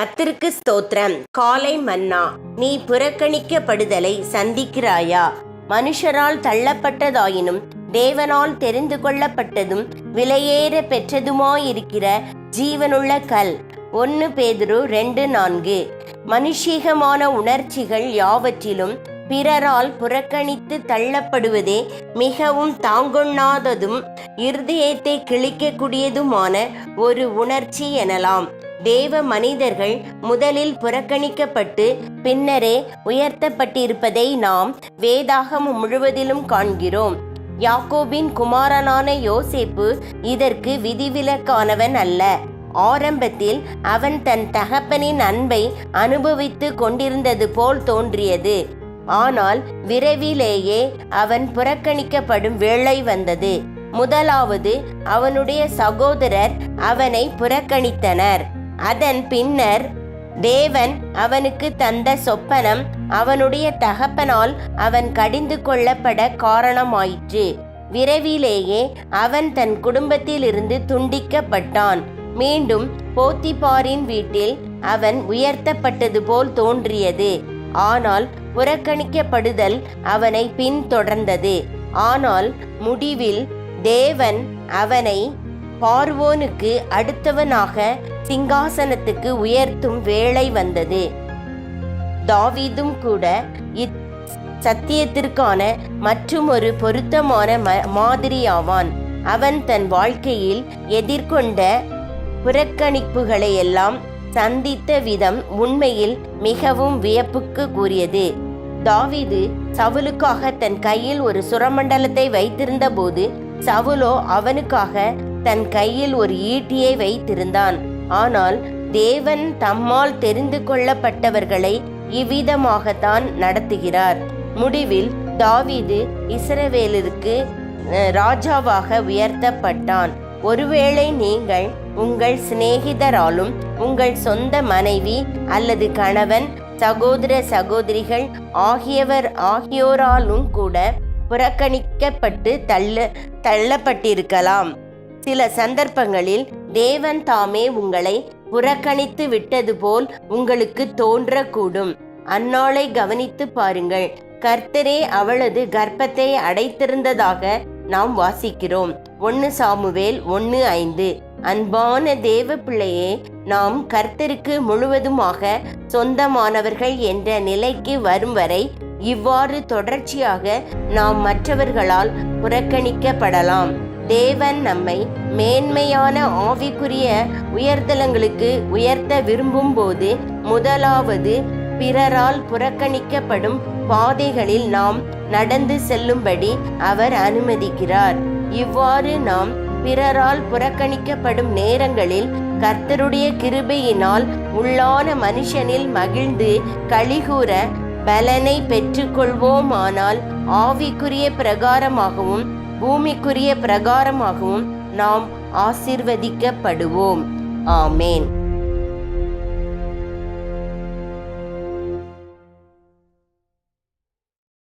கத்திற்கு ஸ்தோத்திரம். காலை மன்னா நீ புறக்கணிக்கப்படுதலை சந்திக்கிறாயா? மனுஷரால் தள்ளப்பட்டதாயினும் தேவனால் தெரிந்து கொள்ளப்பட்டதும் விலையேற பெற்றதுமாயிருக்கிற ஜீவனுள்ள கல். ஒன்று பேதுரு ரெண்டு நான்கு. மனுஷீகமான உணர்ச்சிகள் யாவற்றிலும் பிறரால் புறக்கணித்து தள்ளப்படுவதே மிகவும் தாங்கொண்ணாததும் இருதயத்தை கிழிக்கக்கூடியதுமான ஒரு உணர்ச்சி எனலாம். தேவ மனிதர்கள் முதலில் புறக்கணிக்கப்பட்டு பின்னரே உயர்த்தப்பட்டிருப்பதை நாம் வேதாகமம் முழுவதிலும் காண்கிறோம். யாக்கோபின் குமாரனான யோசேப்பு இதற்கு விதிவிலக்கானவன் அல்ல. ஆரம்பத்தில் அவன் தன் தகப்பனின் அன்பை அனுபவித்து கொண்டிருந்தது போல் தோன்றியது. ஆனால் விரைவிலேயே அவன் புறக்கணிக்கப்படும் வேளை வந்தது. முதலாவது அவனுடைய சகோதரர் அவனை புறக்கணித்தனர். அதன் பின்னர் தேவன் அவனுக்கு தந்த சொப்பனம் அவனுடைய தகப்பனால் அவன் கடிந்து கொள்ளப்பட காரணமாயிற்று. விரைவிலேயே அவன் தன் குடும்பத்திலிருந்து துண்டிக்கப்பட்டான். மீண்டும் போத்திபாரின் வீட்டில் அவன் உயர்த்தப்பட்டது போல் தோன்றியது. ஆனால் புறக்கணிக்கப்படுதல் அவனை பின்தொடர்ந்தது. ஆனால் முடிவில் தேவன் அவனை பார்வோனுக்கு அடுத்தவனாக சிங்காசனத்துக்கு உயர்த்தும் வேலை வந்தது. தாவீதும் கூட இத் சத்தியத்திற்கான மற்றும் ஒரு பொருத்தமான ம- மாதிரியாவான். அவன் தன் வாழ்க்கையில் எதிர்கொண்ட புறக்கணிப்புகளை எல்லாம் சந்தித்த விதம் உண்மையில் மிகவும் வியப்புக்கு கூறியது. தாவிது சவுலுக்காக தன் கையில் ஒரு சுரமண்டலத்தை வைத்திருந்த போது சவுலோ அவனுக்காக தன் கையில் ஒரு ஈட்டியை வைத்திருந்தான். ஆனால் தேவன் தம்மால் தெரிந்து கொள்ளப்பட்டவர்களை இவ்விதமாகத்தான் நடத்துகிறார். முடிவில் தாவீது இஸ்ரவேலிற்கு ராஜாவாக உயர்த்தப்பட்டான். ஒருவேளை நீங்கள் உங்கள் சிநேகிதராலும் உங்கள் சொந்த மனைவி அல்லது கணவன் சகோதர சகோதரிகள் ஆகியவர் ஆகியோராலும் கூட புறக்கணிக்கப்பட்டு தள்ள தள்ளப்பட்டிருக்கலாம். சில சந்தர்ப்பங்களில் தேவன் தாமே உங்களை புறக்கணித்து விட்டது போல் உங்களுக்கு தோன்றக்கூடும். அந்நாளை கவனித்து பாருங்கள். கர்த்தரே அவளது கர்ப்பத்தை அடைத்திருந்ததாக நாம் வாசிக்கிறோம். ஒன்று சாமுவேல் ஒன்று ஐந்து. அன்பான தேவ பிள்ளையே நாம் கர்த்தருக்கு முழுவதுமாக சொந்தமானவர்கள் என்ற நிலைக்கு வரும் வரை இவ்வாறு தொடர்ச்சியாக நாம் மற்றவர்களால் புறக்கணிக்கப்படலாம். தேவன் நம்மை மேன்மையான ஆவிக்குரிய உயர்தலங்களுக்கு உயர்த்த விரும்பும் போது முதலாவது பிறரால் புறக்கணிக்கப்படும் பாதைகளில் நாம் நடந்து செல்லும்படி அவர் அனுமதிக்கிறார். இவ்வாறு நாம் பிறரால் புறக்கணிக்கப்படும் நேரங்களில் கர்த்தருடைய கிருபையினால் உள்ளான மனுஷனில் மகிழ்ந்து கழிகூற பலனை பெற்றுக்கொள்வோமானால் ஆவிக்குரிய பிரகாரமாகவும் பூமிக்குரிய பிரகாரமாகவும் நாம் ஆசிர்வதிக்கப்படுவோம். ஆமேன்.